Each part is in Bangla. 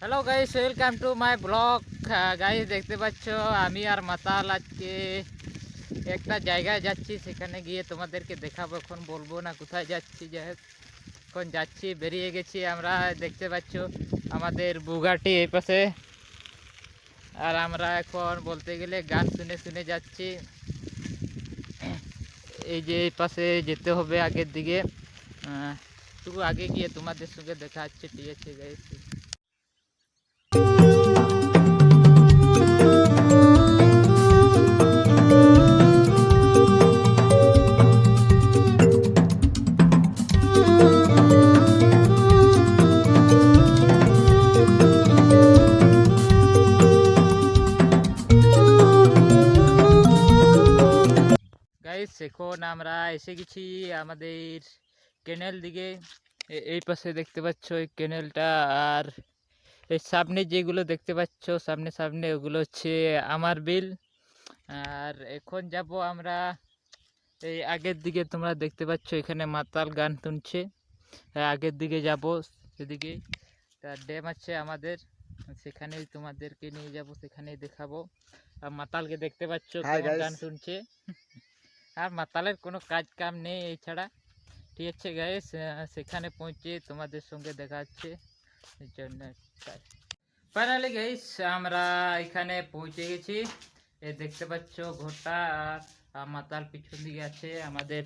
Hello guys welcome to my blog guys দেখতে পাচ্ছ আমি আর মাতাল আজকে একটা জায়গায় যাচ্ছি। সেখানে গিয়ে তোমাদেরকে দেখাবো এখন বলব না কোথায় যাচ্ছি। যাই হোক, এখন যাচ্ছি বেরিয়ে গেছি আমরা। দেখতে পাচ্ছ আমাদের বুগাটি এই পাশে। আর আমরা এখন বলতে গেলে গান শুনে শুনে যাচ্ছি। এই যে এই পাশে যেতে হবে আগের দিকে। আহ, একটু আগে গিয়ে তোমাদের সঙ্গে দেখা হচ্ছে। ঠিক আছে গাইস গাইস এসে গেছি আমাদের কেনেল দিকে। এই পাশে দেখতে পাচ্ছ এই কেনেলটা আর এই সামনে যেগুলো দেখতে পাচ্ছ সামনে সামনে ওগুলো হচ্ছে আমার বিল। আর এখন যাব আমরা এই আগের দিকে তোমরা দেখতে পাচ্ছ এখানে মাতাল গান হ্যাঁ, আগের দিকে যাব সেদিকে। তা ড্যাম আছে আমাদের সেখানেই তোমাদেরকে নিয়ে যাব সেখানেই দেখাবো। আর মাতালকে দেখতে পাচ্ছ. গান শুনছে আর মাতালের কোনো কাজ কাম নেই এছাড়া। ঠিক আছে গাইস সেখানে পৌঁছে তোমাদের সঙ্গে দেখা হচ্ছে। জন্য ফাইনালি গাইস আমরা এখানে পৌঁছে গেছি। এই দেখতে পাচ্ছ ঘরটা, আর মাতাল পিছন দিকে আছে। আমাদের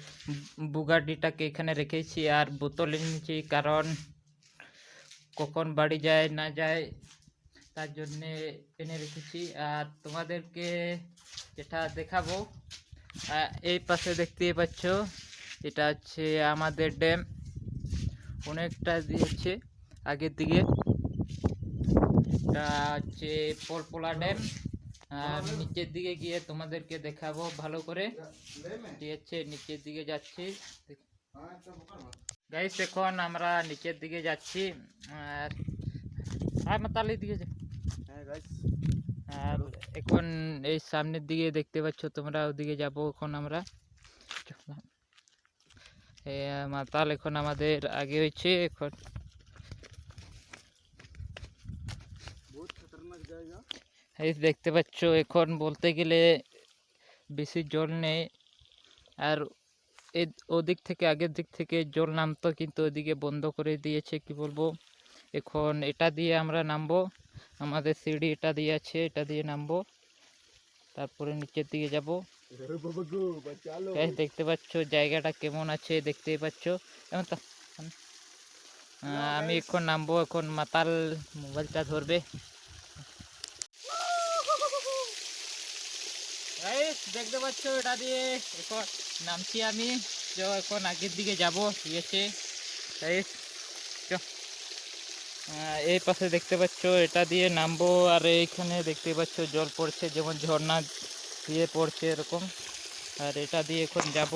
বুগাডিটাকে এখানে রেখেছি, আর বোতল এনেছি কারণ কখন বাড়ি যায়, না যায়, তার জন্যে এনে রেখেছি। আর তোমাদেরকে যেটা দেখাবো এই পাশে দেখতেই পাচ্ছ, এটা হচ্ছে আমাদের ড্যাম। অনেকটা দিয়েছে আগের দিকে। এটা হচ্ছে পলপোলা ড্যাম। নিচের দিকে গিয়ে তোমাদেরকে দেখাবো ভালো করে। আছে নিচের দিকে যাচ্ছি। গাইস এখন আমরা নিচের দিকে যাচ্ছি। আর আর মাতালি দিকে হ্যাঁ গাইস এই সামনের দিকে দেখতে পাচ্ছ তোমরা ওদিকে যাব এখন আমরা। মাতাল এখন আমাদের আগে হয়েছে এখন এই দেখতে পাচ্ছ এখন বলতে গেলে বেশি জল নেই। আর এ ওদিক থেকে আগের দিক থেকে জল নামতো কিন্তু ওদিকে বন্ধ করে দিয়েছে কি বলব? এখন এটা দিয়ে আমরা নামবো। আমাদের সিঁড়ি এটা দিয়ে আছে এটা দিয়ে নামবো। তারপরে নিচের দিকে যাব। গ্যাস দেখতে পাচ্ছ জায়গাটা কেমন আছে দেখতেই পাচ্ছ। এখন তো আমি এখন নামবো এখন মাতাল মোবাইলটা ধরবে। দেখতে পাচ্ছ এটা দিয়ে এখন নামছি আমি। এখন আগের দিকে যাব Guys, চো। এই পাশে দেখতে পাচ্ছ, এটা দিয়ে নামবো, আর এইখানে দেখতে পাচ্ছ জল পড়ছে, যেমন ঝর্ণা দিয়ে পড়ছে এরকম। আর এটা দিয়ে এখন যাব,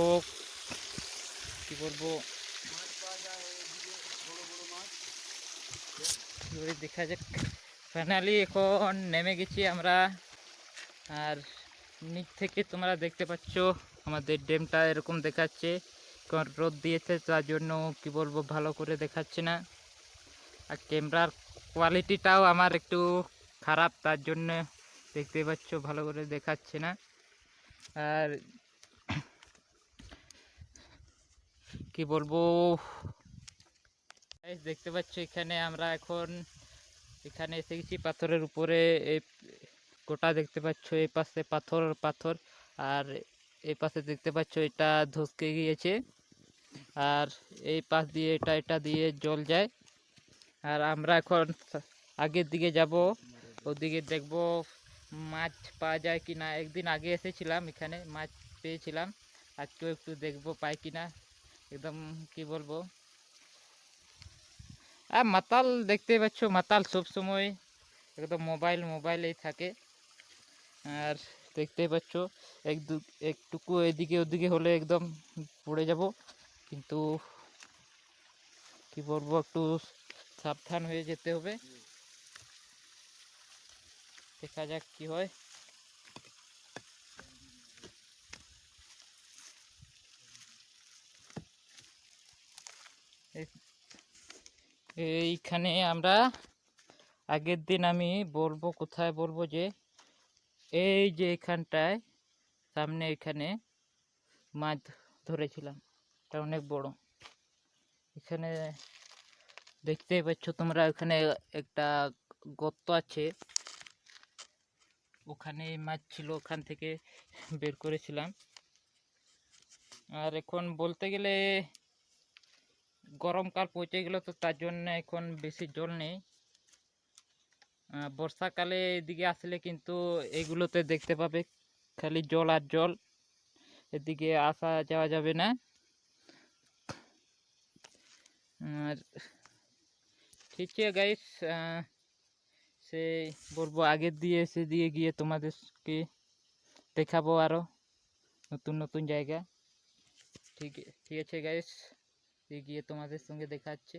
কি বলব দেখা যাক। ফাইনালি এখন নেমে গেছি আমরা, আর নিচ থেকে তোমরা দেখতে পাচ্ছ, আমাদের ড্যামটা এরকম দেখাচ্ছে। রোদ দিয়েছে, তার জন্য কি বলব, ভালো করে দেখাচ্ছে না। আর ক্যামেরার কোয়ালিটিটাও আমার একটু খারাপ, তার জন্য দেখতে পাচ্ছ, ভালো করে দেখাচ্ছে না। আর কি বলব? দেখতে পাচ্ছ, এখানে আমরা এখন, এখানে এসে গেছি পাথরের উপরে। এই গোটা দেখতে পাচ্ছ, এই পাশে পাথর পাথর। আর এই পাশে দেখতে পাচ্ছ, এটা ধসকে গিয়েছে। আর এই পাশ দিয়ে এটা এটা দিয়ে জল যায়। আর আমরা এখন আগের দিকে যাব। ওদিকে দেখব মাছ পাওয়া যায় কি না একদিন আগে এসেছিলাম এখানে, মাছ পেয়েছিলাম। আজকেও একটু দেখব পাই কি না একদম কি বলব? আর মাতাল দেখতে পাচ্ছ, মাতাল সব সময় একদম মোবাইল মোবাইলেই থাকে। আর দেখতে পাচ্ছ, এক দু, একটুকু এদিকে ওদিকে হলে একদম পড়ে যাব। কিন্তু কি বলব, একটু সাবধান হয়ে যেতে হবে। দেখা যাক কি হয়। এইখানে আমরা আগের দিন আমি বলব, কোথায় বলব যে, এই যে এখানটায়, সামনে এখানে মাছ ধরেছিলাম। এটা অনেক বড়। এখানে দেখতেই পাচ্ছ তোমরা ওখানে একটা গর্ত আছে। ওখানে মাছ ছিল, ওখান থেকে বের করেছিলাম। আর এখন বলতে গেলে গরমকাল পৌঁছে গেল তো তার জন্য এখন বেশি জল নেই। বর্ষাকালে এদিকে আসলে কিন্তু এগুলোতে দেখতে পাবে, খালি জল আর জল। এদিকে আসা যাওয়া যাবে না। আর ঠিক আছে গাইস সে বলব আগের দিয়ে সেদিকে গিয়ে তোমাদেরকে দেখাবো আরও নতুন নতুন জায়গা। ঠিক ঠিক আছে গাইস গিয়ে তোমাদের সঙ্গে দেখাচ্ছে।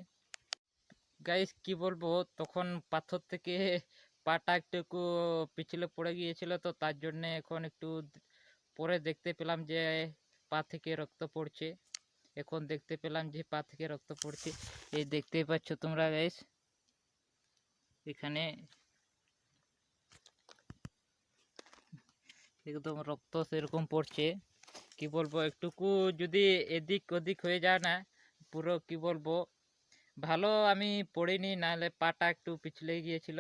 গাইস কি বলব, তখন পাথর থেকে পাটা একটু পিছলে পড়ে গিয়েছিল তো, তার জন্যে এখন একটু পরে দেখতে পেলাম যে পা থেকে রক্ত পড়ছে। এখন দেখতে পেলাম যে পা থেকে রক্ত পড়ছে। এই দেখতেই পাচ্ছ তোমরা গাইস এখানে একদম রক্ত সেরকম পড়ছে। কি বলব একটুকু যদি এদিক ওদিক হয়ে যায় না পুরো কি বলব ভালো আমি পড়িনি নাহলে পাটা একটু পিছলে গিয়েছিল।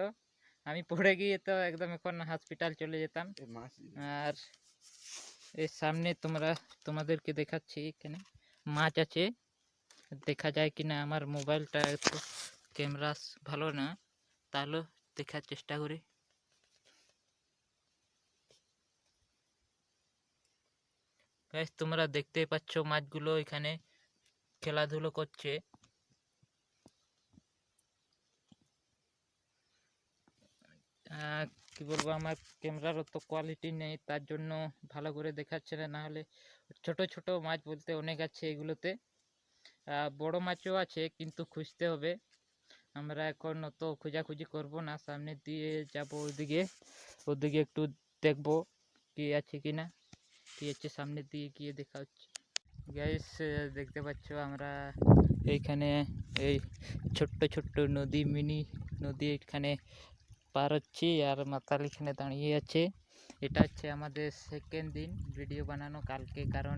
আমি পড়ে গিয়ে তো একদম এখন হসপিটাল চলে যেতাম। আর এর সামনে তোমরা তোমাদেরকে দেখাচ্ছি এখানে মাছ আছে। দেখা যায় কি না আমার মোবাইলটা একটু ক্যামেরা ভালো না, তাহলে দেখার চেষ্টা করি। তোমরা দেখতেই পাচ্ছ মাছগুলো এখানে খেলাধুলো করছে। কি বলব, আমার ক্যামেরার অত কোয়ালিটি নেই, তার জন্য ভালো করে দেখাচ্ছে না হলে ছোট ছোট মাছ বলতে অনেক আছে এগুলোতে। বড় মাছও আছে, কিন্তু খুঁজতে হবে। আমরা এখন অত খোঁজাখুঁজি করব না, সামনে দিয়ে যাব ওইদিকে ওদিকে একটু দেখব কি আছে কি না। কি আছে সামনে দিয়ে গিয়ে দেখা হচ্ছে। গ্যাস দেখতে পাচ্ছ আমরা এইখানে এই ছোট্ট ছোট্ট নদী, মিনি নদী এখানে পার হচ্ছি আর মাতাল এখানে দাঁড়িয়ে আছে। এটা হচ্ছে আমাদের সেকেন্ড দিন ভিডিও বানানো কালকে, কারণ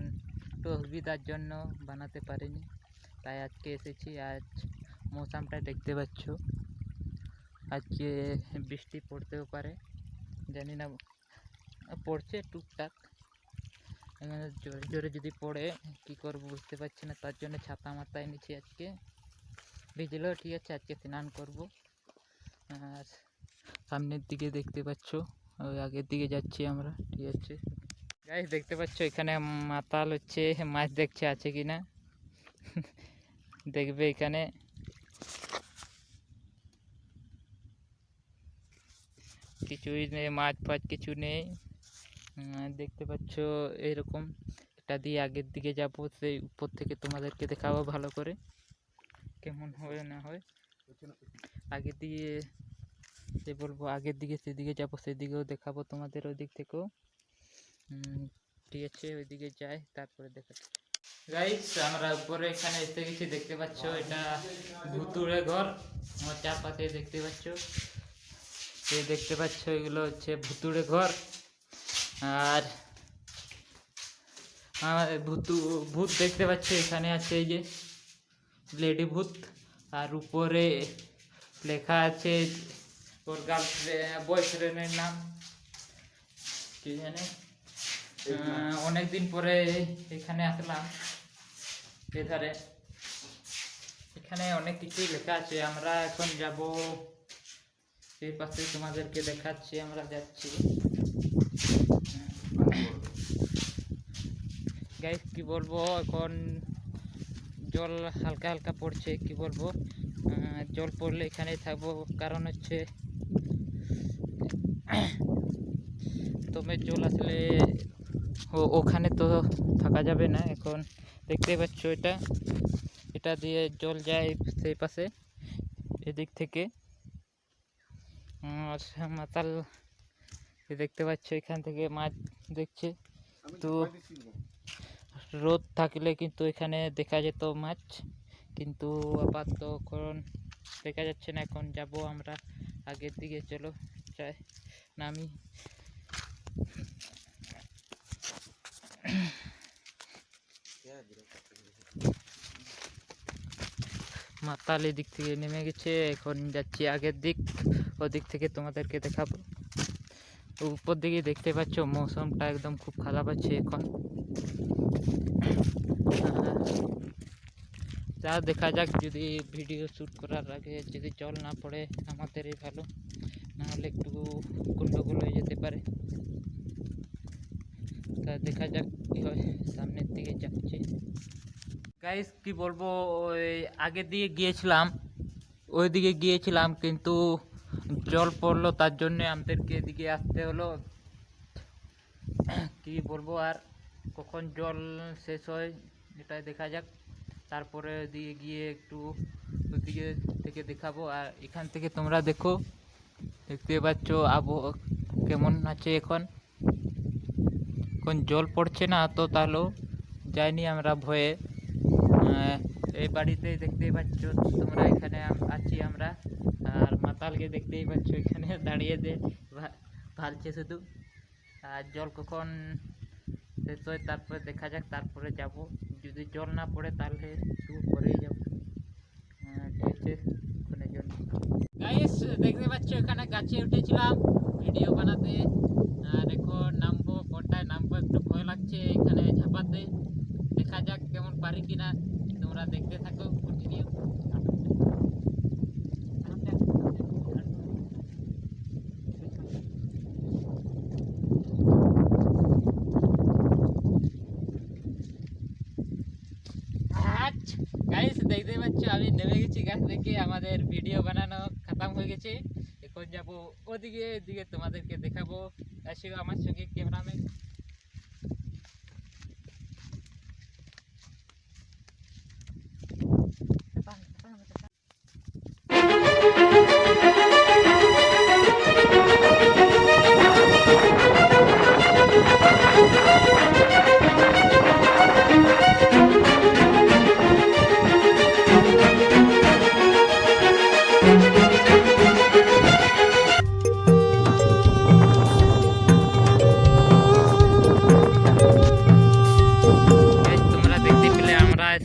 একটু অসুবিধার জন্য বানাতে পারিনি। তাই আজকে এসেছি। আজ মৌসামটা দেখতে পাচ্ছ। আজকে বৃষ্টি পড়তেও পারে। জানি না, পড়ছে টুকটাক। এখানে জোরে জোরে যদি পড়ে, কি করব বুঝতে পারছি না। তার জন্য ছাতা মাথায় নিচ্ছি আজকে। ভিজলেও ঠিক আছে, আজকে স্নান করব। আর সামনের দিকে দেখতে পাচ্ছ, ওই আগের দিকে যাচ্ছি আমরা, ঠিক আছে। গাইস দেখতে পাচ্ছ, এখানে মাতাল হচ্ছে, মাছ দেখছে, আছে কি না দেখবে এখানে। কিছুই নেই, মাছ ফাছ কিছু নেই। দেখতে পাচ্ছ এরকম। এটা দিয়ে আগের দিকে যাব, সেই উপর থেকে তোমাদেরকে দেখাবো ভালো করে। কেমন হয় না হয়। আগের দিকে যে বলব, আগের দিকে সেদিকে যাব, সেদিকেও দেখাবো তোমাদের ওই দিক থেকেও ঠিক আছে, ওইদিকে যাই, তারপরে দেখাচ্ছি। গাইস আমরা উপরে এখানে এসে গেছি দেখতে পাচ্ছ এটা ভুতুড়ে ঘর। আমার চারপাশে দেখতে পাচ্ছ। এই দেখতে পাচ্ছ এগুলো হচ্ছে ভুতুড়ে ঘর। আর ভূতু ভূত দেখতে পাচ্ছ এখানে আছে এই যে লেডি ভূত। আর উপরে লেখা আছে ওর গার্লফ্রেন্ড বয়ফ্রেন্ডের নাম। কি জানে? অনেক দিন পরে এখানে আসলাম। এধারে। এখানে অনেক কিছুই লেখা আছে। আমরা এখন যাব এই পাশে তোমাদেরকে দেখাচ্ছি, আমরা যাচ্ছি। গাইস কি বলব? এখন জল হালকা হালকা পড়ছে, কি বলব? জল পড়লে এখানে থাকব। কারণ হচ্ছে তবে জল আসলে ওখানে তো থাকা যাবে না এখন। দেখতেই পাচ্ছ এটা। এটা দিয়ে জল যায় সেই পাশে এদিক থেকে। আর মাতাল দেখতে পাচ্ছ এখান থেকে মাছ দেখছে। তো রোদ থাকলে কিন্তু এখানে দেখা যেত মাছ কিন্তু আপাতত এখন দেখা যাচ্ছে না এখন যাব আমরা আগের দিকে। চলো চাই নামি। মাতাল দিক থেকে নেমে গেছে, এখন যাচ্ছি আগের দিক, ওদিক থেকে তোমাদেরকে দেখাবো। উপর দিকে দেখতে পাচ্ছ, মৌসুমটা একদম খুব খারাপ আছে এখন। যা দেখা যাক, যদি ভিডিও শ্যুট করার আগে যদি জল না পড়ে আমাদেরই ভালো, নাহলে একটু গন্ডগোল হয়ে যেতে পারে। তা দেখা যাক কী হয়, সামনের দিকে যাচ্ছে। গাইস কি বলব, ওই আগের দিকে গিয়েছিলাম, ওই দিকে গিয়েছিলাম, কিন্তু জল পড়ল, তার জন্য আমাদেরকে এদিকে আসতে হলো। কি বলব, আর কখন জল শেষ হয় এটাই দেখা যাক। তারপরে ওদিকে গিয়ে একটু ওদিকে থেকে দেখাবো, আর এখান থেকে তোমরা দেখো, দেখতে পাচ্ছ আবহাওয়া কেমন আছে এখন। এখন জল পড়ছে না, তো তাহলেও যাইনি আমরা ভয়ে। এই বাড়িতে দেখতেই পাচ্ছ, তোমরা এখানে আছি আমরা। আর মাতালকে দেখতেই পাচ্ছ এখানে দাঁড়িয়ে ভা- ভালছে শুধু। আর জল কখন শেষ হয় তারপরে দেখা যাক, তারপরে যাব। যদি জল না পড়ে তাহলে একটু পরেই যাব। দেখতে পাচ্ছ এখানে গাছে উঠেছিলাম, ভিডিও বানাতে। আর এখন নামবো কোনটায় নামবো একটু ভয় লাগছে, এখানে ঝাপাতে দেখা যাক কেমন পারি কিনা, তোমরা দেখতে থাকো কন্টিনিউ গাইস দেখতে পাচ্ছ, আমি নেমে গেছি গাছ থেকে আমাদের ভিডিও বানানো খতম হয়ে গেছে। এখন যাব ওদিকে, এদিকে তোমাদেরকে দেখাবো। আসো আমার সঙ্গে ক্যামেরাম্যান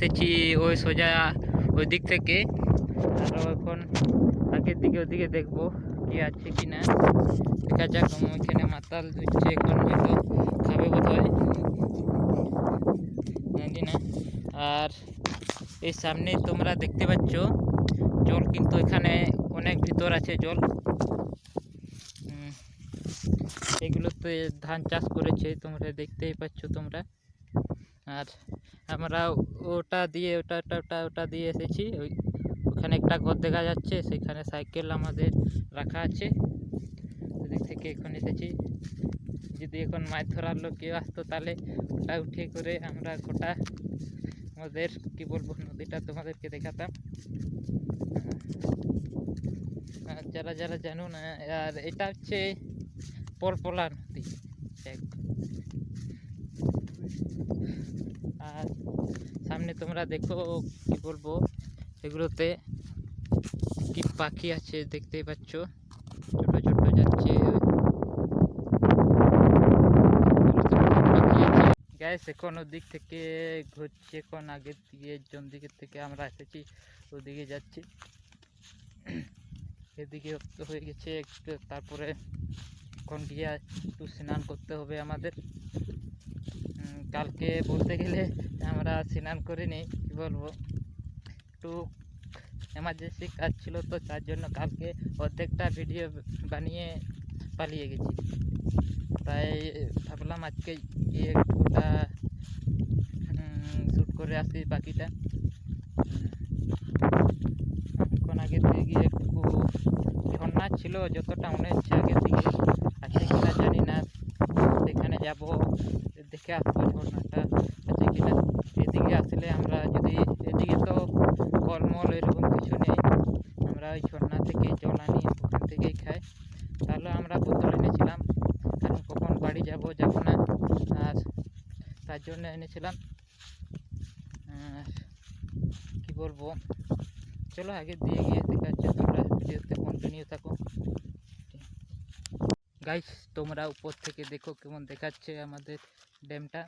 এসেছি ওই সোজা ওই দিক থেকে। আরও এখন আগের দিকে ওদিকে দেখব কি আছে কি না দেখা যাক ওইখানে মাতাল ধুচ্ছে এখন হয়তো খাবে বোধ হয় জানি না। আর এই সামনে তোমরা দেখতে পাচ্ছ, জল কিন্তু এখানে অনেক ভিতর আছে জল। এগুলোতে ধান চাষ করেছে, তোমরা দেখতেই পাচ্ছ তোমরা। আর আমরা ওটা দিয়ে, ওটা ওটা ওটা ওটা দিয়ে এসেছি। ওই, ওখানে একটা ঘর দেখা যাচ্ছে, সেখানে সাইকেল আমাদের রাখা আছে। ওদিক থেকে এখন এসেছি। যদি এখন মাছ ধরার লোক কেউ আসতো তাহলে ওটা উঠে করে আমরা গোটা আমাদের, কি বলব, নদীটা তোমাদেরকে দেখাতাম। যারা যারা জানো না, আর এটা হচ্ছে পরপলা নদী। আর সামনে তোমরা দেখো, কি বলব, এগুলোতে কি পাখি আছে, দেখতেই পাচ্ছ। ছোট ছোট যাচ্ছে। গ্যাস এখন ওদিক থেকে ঘুরছি, এখন আগের দিকে জন দিকের থেকে আমরা এসেছি, ওদিকে যাচ্ছি। এদিকে হয়ে গেছে, একটু তারপরে এখন গিয়ে একটু স্নান করতে হবে আমাদের। কালকে বলতে গেলে আমরা স্নান করিনি কী বলব? একটু এমার্জেন্সি কাজ ছিল তো, তার জন্য কালকে অর্ধেকটা ভিডিও বানিয়ে পালিয়ে গেছি। তাই ভাবলাম আজকে গিয়ে ওটা শ্যুট করে আসি বাকিটা। এখন আগে দিকে গিয়ে একটু ঝর্ণা ছিল, যতটা মনে হচ্ছে আগের থেকে। আছে কিনা জানি না সেখানে যাব দেখে আসব ঝর্ণাটা আছে কিনা। এদিকে আসলে আমরা যদি, এদিকে তো ফলমল এরকম কিছু নেই। আমরা ওই ঝর্ণা থেকে জল আনি ওখান থেকেই খাই। তাহলে আমরা বোতল এনেছিলাম। কারণ কখন বাড়ি যাব যাব না। আর তার জন্য এনেছিলাম। কি বলব? চলো আগে দিয়ে গিয়ে দেখাচ্ছে তোমরা ভিডিওতে কন্টিনিউ থাকো। গাইস তোমরা উপর থেকে দেখো কেমন দেখাচ্ছে আমাদের। ড্যামটা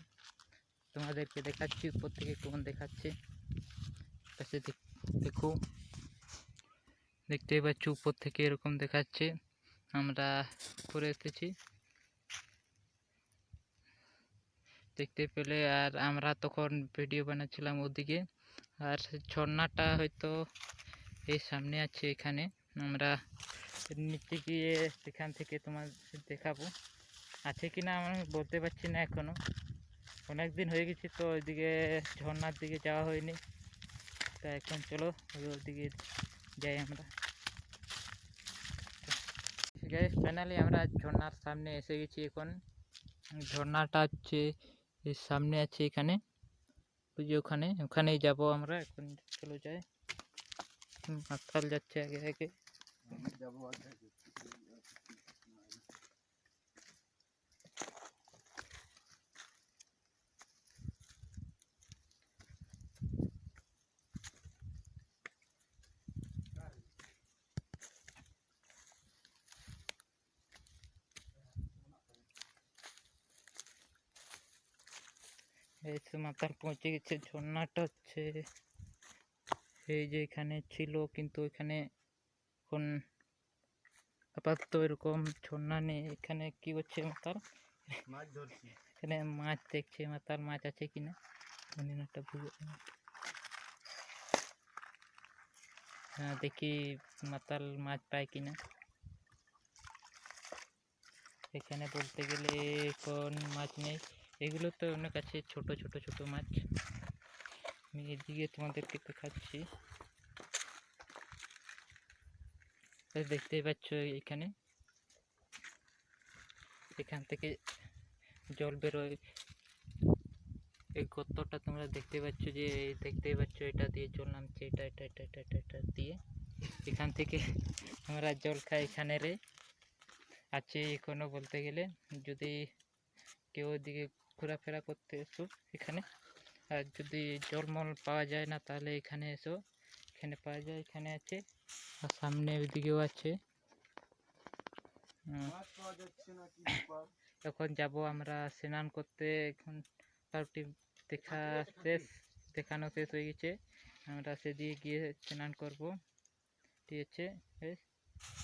তোমাদেরকে দেখাচ্ছি, উপর থেকে কেমন দেখাচ্ছে। পাশে দেখো দেখতেই পাচ্ছ উপর থেকে এরকম দেখাচ্ছে। আমরা করে এসেছি। দেখতে পেলে আর আমরা তখন ভিডিও বানাচ্ছিলাম ওদিকে। আর ঝর্ণাটা হয়তো এই সামনে আছে এখানে। আমরা নিচে গিয়ে সেখান থেকে তোমার দেখাবো। আছে কি না আমি বলতে পারছি না এখনও। অনেক দিন হয়ে গেছে তো ওইদিকে ঝর্ণার দিকে যাওয়া হয়নি। তা এখন চলো ওদিকে যাই আমরা। ফাইনালি আমরা ঝর্ণার সামনে এসে গেছি এখন। ঝর্ণাটা হচ্ছে সামনে আছে এখানে, ওই যে ওখানে। ওখানেই যাব আমরা, এখন চলো যাই। মাতাল যাচ্ছে আগে আগে। যাব আগে। এই তো মাতাল পৌঁছে গেছে ঝর্ণাটা হচ্ছে। এই যে এখানে ছিল কিন্তু এখানে এখন আপাতত এরকম ঝর্ণা নেই। এখানে কি হচ্ছে মাতাল মাছ ধরছি। এখানে মাছ দেখছে মাতাল মাছ আছে কিনা একটা হ্যাঁ দেখি মাতাল মাছ পায় কিনা এখানে বলতে গেলে এখন মাছ নেই। এগুলো তো অনেক আছে, ছোট ছোট ছোট মাছ। আমি এদিকে তোমাদেরকে দেখাচ্ছি। দেখতেই পাচ্ছ এখানে। এখান থেকে জল বেরোয়। এই গর্তটা তোমরা দেখতে পাচ্ছ যে দেখতেই পাচ্ছ এটা দিয়ে জল নামছে, এটা এটা এটা এটা এটা এটা দিয়ে। এখান থেকে আমরা জল খাই এখানে রে। আছে এখনও বলতে গেলে। যদি কেউ ওদিকে ঘোরাফেরা করতে এসো এখানে। আর যদি জলমল পাওয়া যায় না, তাহলে এখানে এসো। এখানে পাওয়া যায়, এখানে আছে। আর সামনে ওইদিকেও আছে। এখন যাব আমরা স্নান করতে। এখন মোটামুটি দেখা শেষ, দেখানো শেষ হয়ে গেছে। আমরা সেদিকে গিয়ে স্নান করব। ঠিক আছে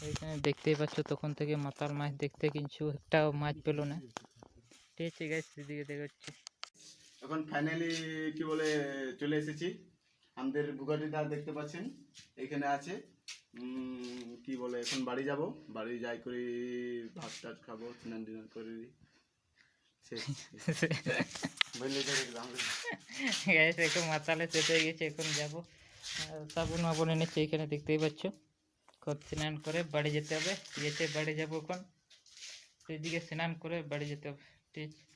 এইখানে দেখতেই পাচ্ছ, তখন থেকে মাতাল মাছ দেখতে কিছু একটাও মাছ পেল না। ঠিক আছে গাছ সেদিকে দেখাচ্ছি। এখন ফাইনালি কি বলে চলে এসেছি। আমাদের বুগাটিটা দেখতে পাচ্ছেন? এখানে আছে। কি বলে এখন বাড়ি যাব। বাড়ি যাই করে ভাত টাত খাব স্নান ডিনার করে। গ্যাস এখন মাতালে শেষ হয়ে গেছে এখন যাব। সাবুন মাবুন এনেছে এখানে দেখতেই পাচ্ছ। এখন স্নান করে বাড়ি যেতে হবে। ইয়েতে বাড়ি যাব এখন। সেদিকে স্নান করে বাড়ি যেতে হবে। ঠিক আছে